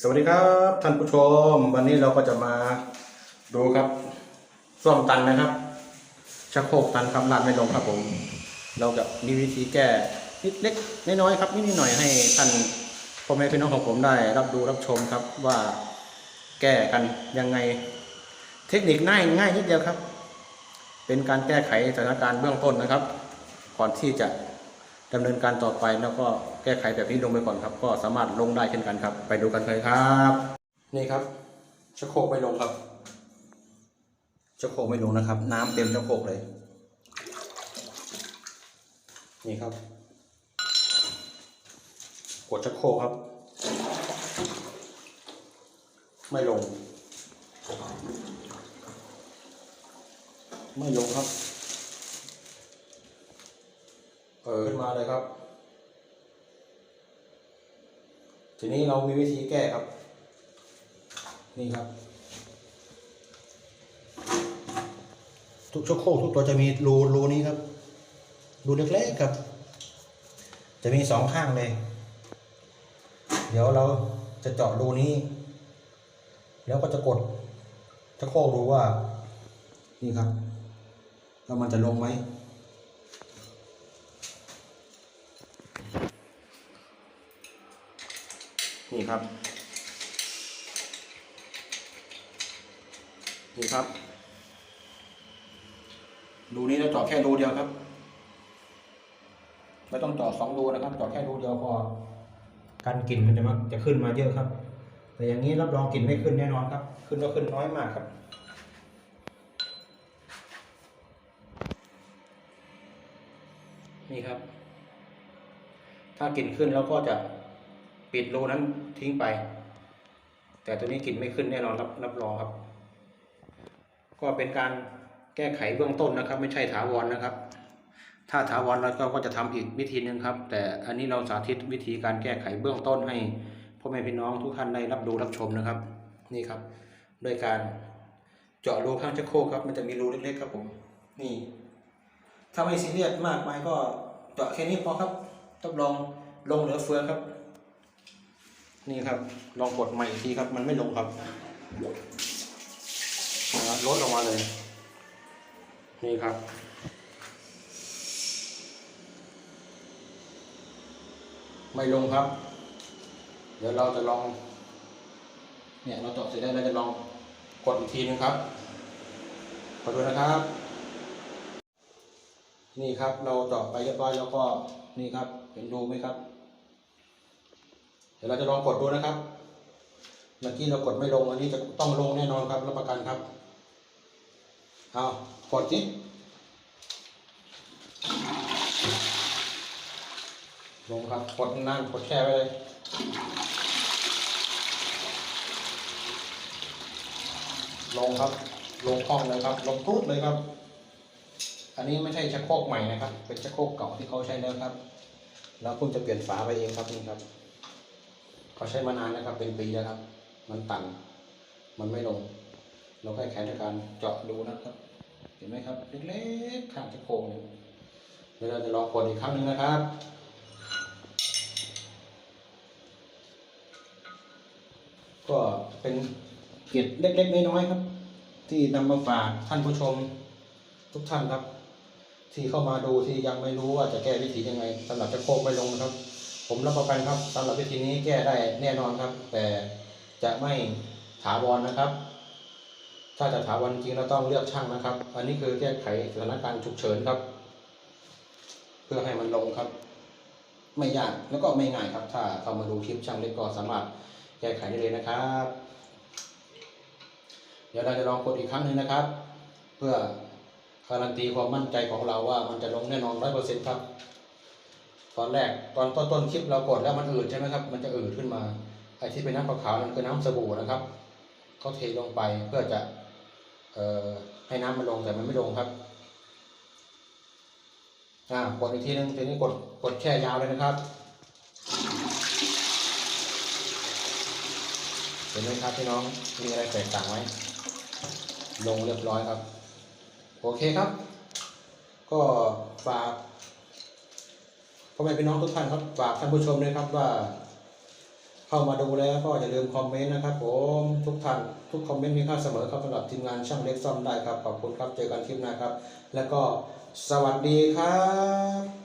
สวัสดีครับท่านผู้ชม วันนี้เราก็จะมาดูครับส้วมตันนะครับชักโครกตันครับลาดไม่ลงครับผม เราจะมีวิธีแก้นิดเล็กน้อยๆครับนิดหน่อยให้ท่านพ่อแม่พี่น้องของผมได้ รับดูรับชมครับว่าแก้กันยังไง เทคนิคง่ายง่ายนิดเดียวครับ เป็นการแก้ไขสถานการณ์เบื้องต้นนะครับ ก่อนที่จะ ดำเนินการต่อไปแล้วก็แก้ไขแบบนี้ลงไปก่อนครับ ก็สามารถลงได้เช่นกันครับ ไปดูกันเลยครับ นี่ครับชักโครกไม่ลงครับชักโครกไม่ลงนะครับ น้ำเต็มชักโครกเลย นี่ครับ กดชักโครกครับ ไม่ลง ไม่ลงครับ เออขึ้นมาเลยครับ ทีนี้เรามีวิธีแก้ครับ นี่ครับ ทุกชักโครกทุกตัวจะมีรูรูนี้ครับ รูเล็กๆครับ จะมีสองข้างเลย เดี๋ยวเราจะเจาะรูนี้ แล้วก็จะกดชักโครกดูว่า นี่ครับแล้วมันจะลงไหม นี่ครับ นี่ครับ รูนี้เราเจาะแค่รูเดียวครับไม่ต้องเจาะสองรูนะครับเจาะแค่รูเดียวพอการกลิ่นมันจะมักจะขึ้นมาเยอะครับ แต่อย่างนี้รับรองกลิ่นไม่ขึ้นแน่นอนครับ ขึ้นก็ขึ้นน้อยมากครับนี่ครับ ถ้ากลิ่นขึ้นแล้วก็จะ ปิดรูนั้นทิ้งไป แต่ตัวนี้กลิ่นไม่ขึ้นแน่นอนรับรับรองครับ ก็เป็นการแก้ไขเบื้องต้นนะครับ ไม่ใช่ถาวรนะครับ ถ้าถาวรแล้วก็จะทำอีกวิธีหนึ่งครับ แต่อันนี้เราสาธิตวิธีการแก้ไขเบื้องต้นให้พ่อแม่พี่น้องทุกท่านได้รับดูรับชมนะครับ นี่ครับ โดยการเจาะรูข้างชักโครกครับ มันจะมีรูเล็กๆครับผม นี่ ถ้าไม่ซีเรียสมากไปก็เจาะแค่นี้พอครับต้องลองลงเหลือเฟือครับ นี่ครับ ลองกดใหม่อีกทีครับ มันไม่ลงครับรับลดออกมาเลย นี่ครับ ไม่ลงครับ เดี๋ยวเราจะลอง เนี่ยเราเจาะเสร็จแล้วเราจะลองกดอีกทีนึงครับขอดูนะครับ นี่ครับเราเจาะไปเรียบร้อยแล้วก็นี่ครับ เห็นรูไหมครับ ดี๋ยวเราจะลองกดดูนะครับเมื่อกี้เรากดไม่ลงอันนี้จะต้องลงแน่นอนครับรับประกันครับเอากดจิลงครับกดนานกดแช่ไว้เลยลงครับ ลงคล่องเลยครับลงปุ๊ดเลยครับ อันนี้ไม่ใช่ชักโครกใหม่นะครับ เป็นชักโครกเก่าที่เขาใช้แล้วครับ แล้วเพิ่งจะเปลี่ยนฝาไปเองครับนี่ครับ เขาใช้มานานแล้วครับ เป็นปีแล้วครับ มันตันมันไม่ลง เราก็แค่ในการเจาะดูนะครับ เห็นไหมครับ เล็กๆข้างชักโครกเนี่ยเดี๋ยวเราจะลองกดอีกครั้งหนึ่งนะครับก็เป็นเกร็ดเล็กๆน้อยๆครับ ที่นำมาฝากท่านผู้ชมทุกท่านครับ ที่เข้ามาดูที่ยังไม่รู้ว่าจะแก้วิธียังไงสำหรับจะโคกไม่ลงนะครับ ผมรับประกันครับสำหรับวิธีนี้แก้ได้แน่นอนครับ แต่จะไม่ถาวรนะครับ ถ้าจะถาวรจริงเราต้องเลือกช่างนะครับ อันนี้คือแก้ไขสถานการณ์ฉุกเฉินครับ เพื่อให้มันลงครับ ไม่ยากแล้วก็ไม่ง่ายครับ ถ้าเข้ามาดูคลิปช่างเล็กก็สามารถแก้ไขได้เลยนะครับ เดี๋ยวเราจะลองกดอีกครั้งหนึ่งนะครับ เพื่อการันตีความมั่นใจของเราว่ามันจะลงแน่นอนร้อยเปอร์เซ็นต์ครับ ตอนแรกตอนต้นต้นคลิปเรากดแล้วมันอืดใช่ไหมครับ มันจะอืดขึ้นมาไอ้ที่เป็นน้ำขาวๆนั่นคือน้ำสบู่นะครับเขาเทลงไปเพื่อจะเอ่อให้น้ำมันลงแต่มันไม่ลงครับอ่ากดอีกทีนึงทีนี้กดกดแช่ยาวเลยนะครับเห็นไหมครับพี่น้องมีอะไรแตกต่างไหมลงเรียบร้อยครับ โอเคครับ ก็ฝาก พ่อแม่พี่น้องทุกท่านครับฝากท่านผู้ชมด้วยครับว่าเขเข้ามาดูแล้วก็อย่าลืมคอมเมนต์นะครับผมทุกท่านทุกคอมเมนต์มีค่าเสมอครับสำหรับทีมงานช่างเล็กซ่อมได้ครับขอบคุณครับเจอกันคลิปหน้าครับ แล้วก็สวัสดีครับ